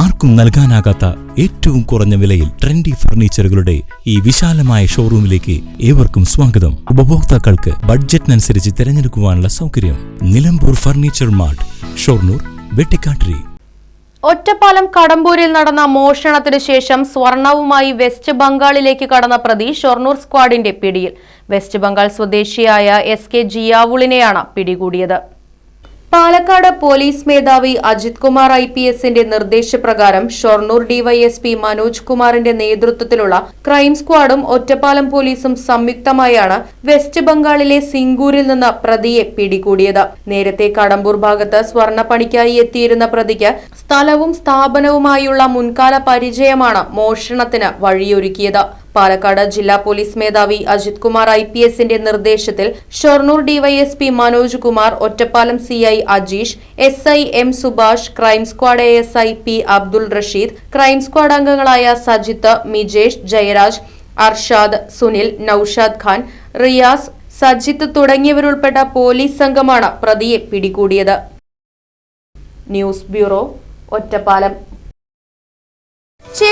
ആർക്കും നൽകാനാകാത്ത ഏറ്റവും കുറഞ്ഞ വിലയിൽ ട്രെൻഡി ഫർണിച്ചറുകളുടെ ഈ വിശാലമായ ഷോറൂമിലേക്ക് ഏവർക്കും സ്വാഗതം. ഉപഭോക്താക്കൾക്ക് ബഡ്ജറ്റിനനുസരിച്ച് തിരഞ്ഞെടുക്കുവാനുള്ള സൗകര്യം നിലമ്പൂർ ഫർണിച്ചർ മാർട്ട് ഷൊർണൂർ വെട്ടിക്കാട്ടിരി. ഒറ്റപ്പാലം കടമ്പൂരിൽ നടന്ന മോഷണത്തിന് ശേഷം സ്വർണവുമായി വെസ്റ്റ് ബംഗാളിലേക്ക് കടന്ന പ്രതി ഷൊർണൂർ സ്ക്വാഡിന്റെ പിടിയിൽ. വെസ്റ്റ് ബംഗാൾ സ്വദേശിയായ എസ് കെ ജിയാവുളിനെയാണ് പിടികൂടിയത്. പാലക്കാട് പോലീസ് മേധാവി അജിത് കുമാർ ഐ പി എസിന്റെ നിർദ്ദേശപ്രകാരം ഷൊർണൂർ ഡിവൈഎസ്പി മനോജ് കുമാറിന്റെ നേതൃത്വത്തിലുള്ള ക്രൈം സ്ക്വാഡും ഒറ്റപ്പാലം പോലീസും സംയുക്തമായാണ് വെസ്റ്റ് ബംഗാളിലെ സിംഗൂരിൽ നിന്ന് പ്രതിയെ പിടികൂടിയത്. നേരത്തെ കടമ്പൂർ ഭാഗത്ത് സ്വർണപ്പണിക്കായി എത്തിയിരുന്ന പ്രതിക്ക് സ്ഥലവും സ്ഥാപനവുമായുള്ള മുൻകാല പരിചയമാണ് മോഷണത്തിന് വഴിയൊരുക്കിയത്. പാലക്കാട് ജില്ലാ പോലീസ് മേധാവി അജിത് കുമാർ ഐ പി എസിന്റെ നിർദ്ദേശത്തിൽ Shoranur DYSP Manoj Kumar Ottapalam CI Ajeesh S I M Subhash crime squad A S I P Abdul Rasheed crime squad അംഗങ്ങളായ സജിത്ത് മിജേഷ് ജയരാജ് അർഷാദ് സുനിൽ നൌഷാദ് ഖാൻ റിയാസ് സജിത്ത് തുടങ്ങിയവരുൾപ്പെട്ട പോലീസ് സംഘമാണ് പ്രതിയെ പിടികൂടിയത്. News bureau Ottapalam.